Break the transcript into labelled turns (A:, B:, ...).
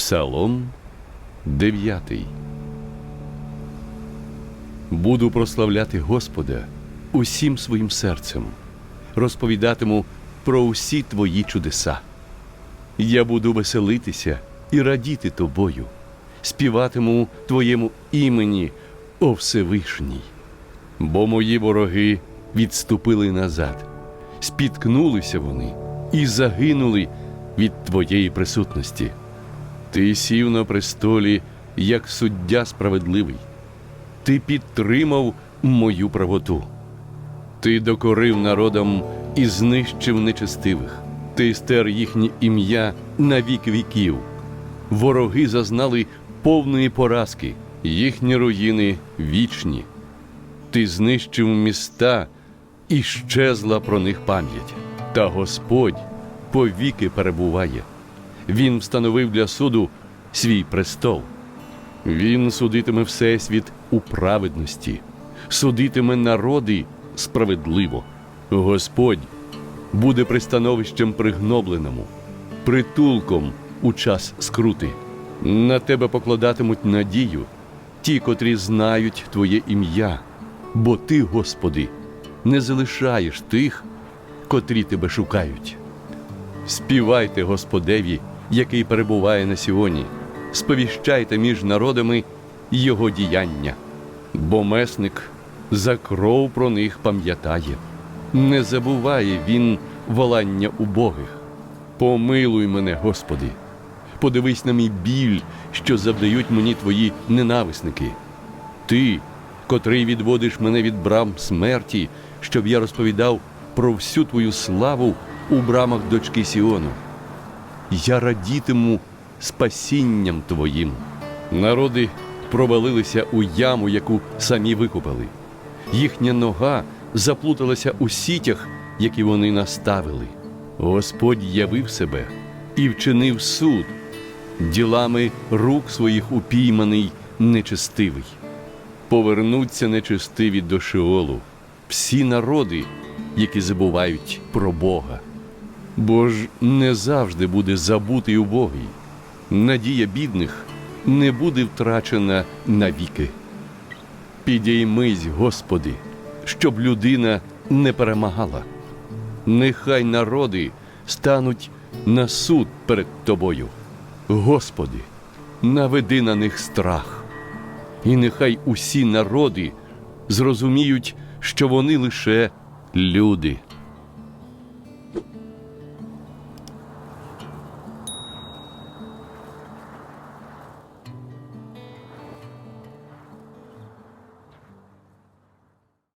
A: Псалом 9. Буду прославляти Господа усім своїм серцем, розповідатиму про усі твої чудеса. Я буду веселитися і радіти тобою, співатиму твоєму імені, о Всевишній. Бо мої вороги відступили назад, спіткнулися вони і загинули від твоєї присутності. Ти сів на престолі, як суддя справедливий. Ти підтримав мою правоту. Ти докорив народам і знищив нечестивих. Ти стер їхнє ім'я на вік віків. Вороги зазнали повної поразки, їхні руїни вічні. Ти знищив міста і щезла про них пам'ять. Та Господь повіки перебуває. Він встановив для суду свій престол. Він судитиме всесвіт у праведності, судитиме народи справедливо. Господь буде пристановищем пригнобленому, притулком у час скрути. На тебе покладатимуть надію ті, котрі знають Твоє ім'я, бо Ти, Господи, не залишаєш тих, котрі тебе шукають. Співайте Господеві, який перебуває на Сіоні, сповіщайте між народами Його діяння, бо месник за кров про них пам'ятає, не забуває він волання убогих. Помилуй мене, Господи, подивись на мій біль, що завдають мені твої ненависники. Ти, котрий відводиш мене від брам смерті, щоб я розповідав про всю твою славу у брамах дочки Сіону. Я радітиму спасінням твоїм. Народи провалилися у яму, яку самі викопали. Їхня нога заплуталася у сітях, які вони наставили. Господь явив себе і вчинив суд, ділами рук своїх упійманий нечестивий. Повернуться нечестиві до Шеолу, всі народи, які забувають про Бога. Бо ж не завжди буде забутий убогий. Надія бідних не буде втрачена навіки. Підіймись, Господи, щоб людина не перемагала. Нехай народи стануть на суд перед Тобою. Господи, наведи на них страх. І нехай усі народи зрозуміють, що вони лише люди.